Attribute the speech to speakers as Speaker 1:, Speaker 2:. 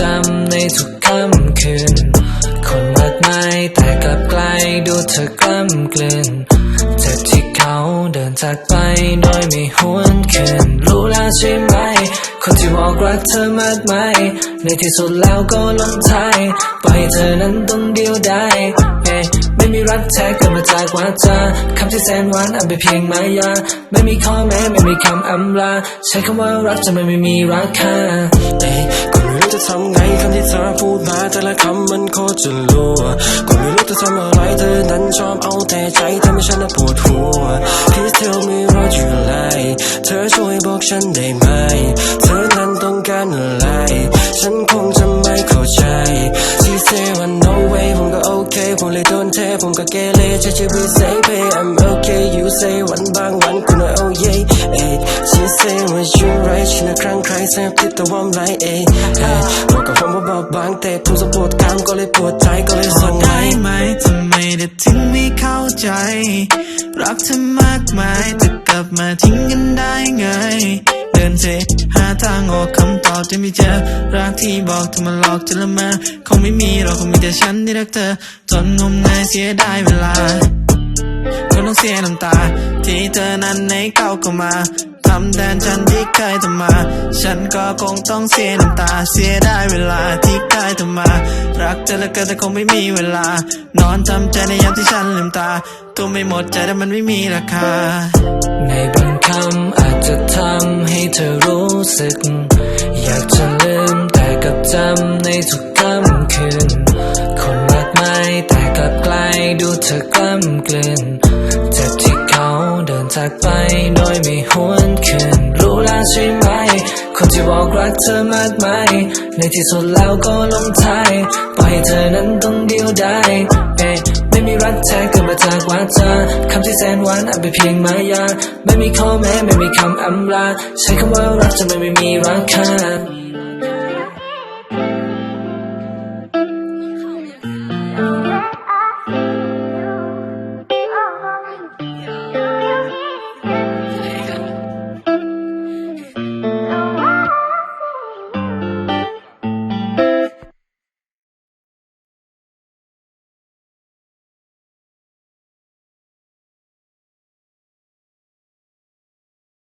Speaker 1: จำในทุกค่ำคืน คนมากมายแต่กลับไกลดูเธอกล้ำกลืนเจ็บที่เขาเดินจากไปโดยไม่หวนคืน รู้แล้วใช่ไหม คนที่บอกรักเธอมากมาย ในที่สุดแล้วก็ลงท้ายปล่อยเธอนั้นต้องเดียวได้ไม่มีรักแท้เกิดมาจากวาจาคำที่แสนหวานอันเป็นเพียงมายา ไม่มีข้อแม้ไม่มีคำอำลา ใช้คำว่ารักจะไม่มีราคา
Speaker 2: จะทำไงคำที่เธอพูดมาแต่ละคำมันโคตรจะรัวก็ไม่รู้จะทำอะไรเธอนั้นชอบเอาแต่ใจทำให้ฉันน่ะปวดหัว Please tell me what you like เธอช่วยบอกฉันได้ไหม เธอนั้นต้องการอะไร ฉันคงจะ รใช้ชีวิต say pay I'm okay you say วันบางวันคุณว่า oh yeah เอ้ย She say ว่า you right ฉันน่ะครั้งใครแสบติดแต่ว่าไม่เอ้ยเอ้ยบอกกับผมว่าเบาบางแต่ผมสะปวดกล้ามก็เลยปวดใจก็เลยส่ง
Speaker 3: ได้
Speaker 2: ให้
Speaker 3: ไหมทำไมเธอถึงไม่เข้าใจ รักเธอมากมายจะกลับมาทิ้งกันได้ไงเดินเซหาทางออกคำตอบจะไม่เจอรักที่บอกเธอมาหลอกจะละเมาคงไม่มีหรอกคงมีแต่ฉันที่รักเธอจนงมงายเสียดายเวลาก็ ต้องเสียน้ำตา ที่เธอนั้นในเก้าก็มาทำแทนฉันที่เคยทำมา ฉันก็คงต้องเสียน้ำตา เสียได้เวลาที่เคยทำมา รักเธอเหลือเกินแต่คงไม่มีเวลา นอนทำใจในยามที่ฉันลืมตาตัวไม่หมดใจแต่มันไม่มีราคา
Speaker 1: ในบางคำอาจจะทำให้เธอรู้สึก อยากจะลืมแต่กับจำในทุกค่ำคืน ให้ดูเธอกล้ำกลืนเจ็บที่เขาเดินจากไปโดยไม่หวนคืนรู้แล้วใช่ไหม คนที่บอกรักเธอมากมายในที่สุดแล้วก็ลงท้ายปล่อยให้เธอนั้นต้องเดียวได้เอ๊ไม่มีรักแท้เกิดมาจากวาจาคำที่แสนหวานอาจเป็นเพียงมายา ไม่มีข้อแม้ไม่มีคำอำลาใช้คำว่ารักจะไม่มีราคา嗯。